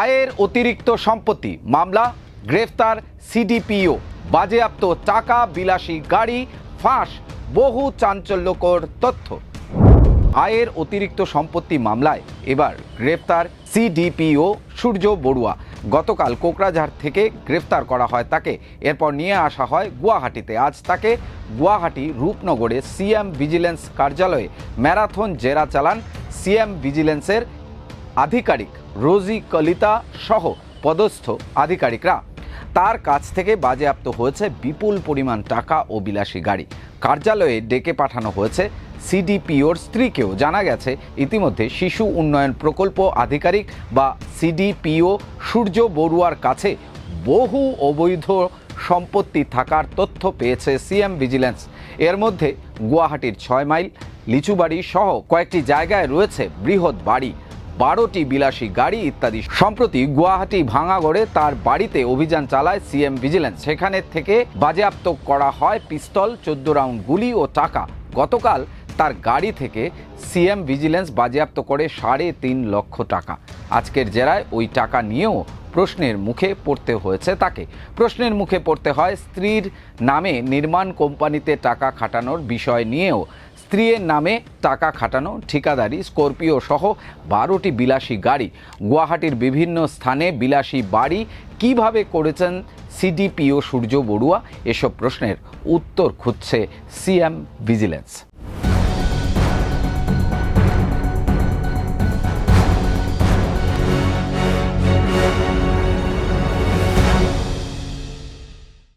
আয়ের অতিরিক্ত সম্পত্তি, মামলা, গ্রেফতার, সিডিপিও, বাজেয়াপ্ত টাকা, বিলাসী গাড়ি, ফাঁস, বহু চাঞ্চল্যকর তথ্য। আয়ের অতিরিক্ত সম্পত্তি মামলায় এবার গ্রেফতার সিডিপিও সূর্য বড়ুয়া। গতকাল কোকরাঝাড় থেকে গ্রেফতার করা হয় তাকে। এরপর নিয়ে আসা হয় গুয়াহাটিতে। আজ তাকে গুয়াহাটি রূপনগরে সিএম ভিজিলেন্স কার্যালয়ে ম্যারাথন জেরা চালান সিএম ভিজিলেন্সের আধিকারিক। রোজি কলিতা সহ পদস্থ আধিকারিকরা। তার কাছ থেকে বাজেয়াপ্ত হয়েছে বিপুল পরিমাণ টাকা ও বিলাসী গাড়ি। কার্যালয়ে ডেকে পাঠানো হয়েছে সিডিপিওর স্ত্রীকেও। জানা গেছে, ইতিমধ্যে শিশু উন্নয়ন প্রকল্প আধিকারিক বা সিডিপিও সূর্য বড়ুয়ার কাছে বহু অবৈধ সম্পত্তি থাকার তথ্য পেয়েছে সিএম ভিজিলেন্স। এর মধ্যে গুয়াহাটির ছয় মাইল, লিচুবাড়ি সহ কয়েকটি জায়গায় রয়েছে বৃহৎ বাড়ি। বারোটি বিলাসী গাড়ি ইত্যাদি। সম্প্রতি গুয়াহাটি ভাঙাগড়ে তার বাড়িতে অভিযান চালায় সিএম ভিজিলেন্স। সেখানে থেকে বাজেয়াপ্ত করা হয় পিস্তল, চোদ্দ রাউন্ড গুলি ও টাকা। গতকাল তার গাড়ি থেকে সিএম ভিজিলেন্স বাজেয়াপ্ত করে সাড়ে তিন লক্ষ টাকা। আজকের জেরায় ওই টাকা নিয়েও প্রশ্নের মুখে পড়তে হয়েছে তাকে। প্রশ্নের মুখে পড়তে হয় স্ত্রীর নামে নির্মাণ কোম্পানিতে টাকা খাটানোর বিষয় নিয়েও। স্ত্রীর নামে টাকা খাটানো, ঠিকাদারি, স্করপিও সহ বারোটি বিলাসী গাড়ি। গুয়াহাটির বিভিন্ন স্থানে বিলাসী বাড়ি কীভাবে করেছেন সিডিপিও সূর্য বড়ুয়া? এসব প্রশ্নের উত্তর খুঁজছে সিএম ভিজিলেন্স।